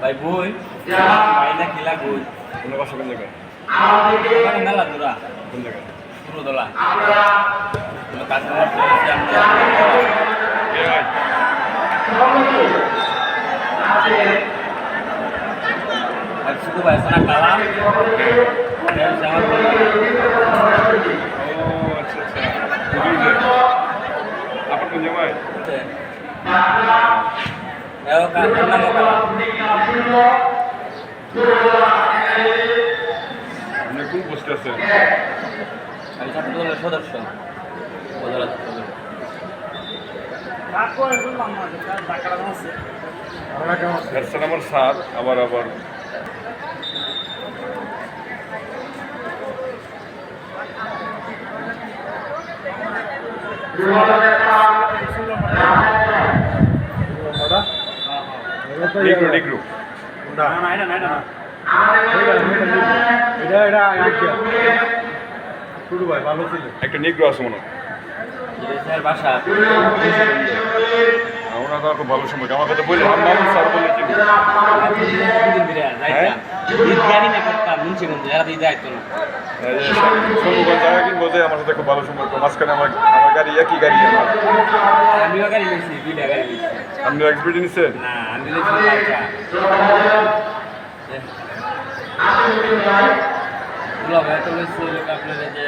ভাই বই? মাইনা খেলা বই? কোনো বাসা কোন জায়গায়? ওখানে মেলা দূরা কোন জায়গায়? পুরো দোলা। আমরা এ ভাই। আর শুধু ভাই সোনা কালা। আপনার কোন পোস্টে আছেন আমি ছাত্র দলের সদস্য আমার সাত আবার আবার ডিগ্রু ডিগ্রু এটা এটা আঁকিয়া শুরু ভাই ভালো ছিল একটা নিগ্রো আছে মনে বাসা আমরা তো খুব ভালো সময় আমার কথা বললে আমি মামুন স্যার বলে চিনি না করতাম মুন্সিগঞ্জ এরা দিয়ে যাইতো না এই যে আমার সাথে খুব ভালো সম্পর্ক। মাঝখানে আমার আমার গাড়ি একই গাড়ি। আমার আমিও গাড়ি নিয়েছি দুইটা গাড়ি নিয়েছি। আপনি এক্সপিরিয়েন্স না আমি নিয়েছি তো আপনার যে